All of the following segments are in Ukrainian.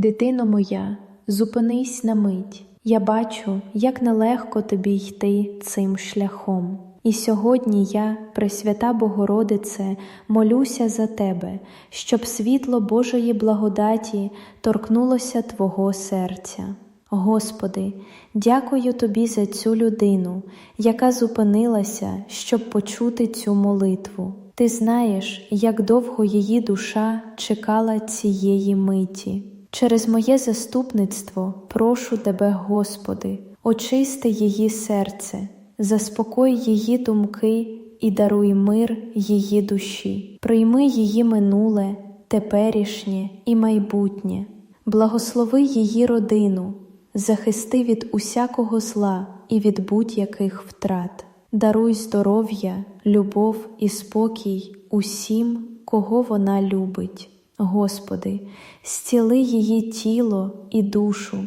Дитино моя, зупинись на мить. Я бачу, як нелегко тобі йти цим шляхом. І сьогодні я, Пресвята Богородице, молюся за тебе, щоб світло Божої благодаті торкнулося Твого серця. Господи, дякую Тобі за цю людину, яка зупинилася, щоб почути цю молитву. Ти знаєш, як довго її душа чекала цієї миті. Через моє заступництво прошу Тебе, Господи, очисти її серце, заспокой її думки і даруй мир її душі, прийми її минуле, теперішнє і майбутнє, благослови її родину, захисти від усякого зла і від будь-яких втрат. Даруй здоров'я, любов і спокій усім, кого вона любить. Господи, зціли її тіло і душу,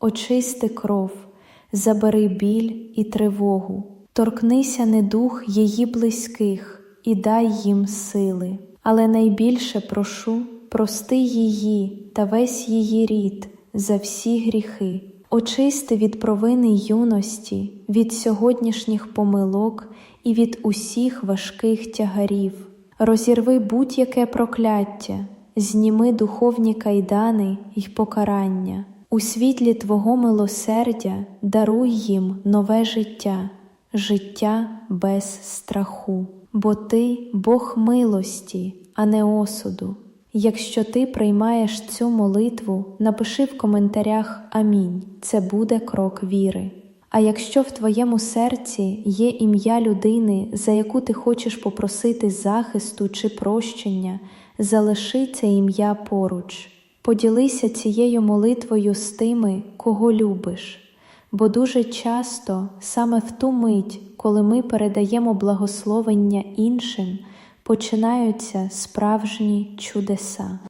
очисти кров, забери біль і тривогу, торкнися недух її близьких і дай їм сили. Але найбільше прошу, прости її та весь її рід за всі гріхи, очисти від провини юності, від сьогоднішніх помилок і від усіх важких тягарів, розірви будь-яке прокляття. Зніми духовні кайдани й покарання, у світлі Твого милосердя даруй їм нове життя, життя без страху, бо Ти Бог милості, а не осуду. Якщо ти приймаєш цю молитву, напиши в коментарях Амінь. Це буде крок віри. А якщо в твоєму серці є ім'я людини, за яку ти хочеш попросити захисту чи прощення, залиши це ім'я поруч, поділися цією молитвою з тими, кого любиш, бо дуже часто саме в ту мить, коли ми передаємо благословення іншим, починаються справжні чудеса.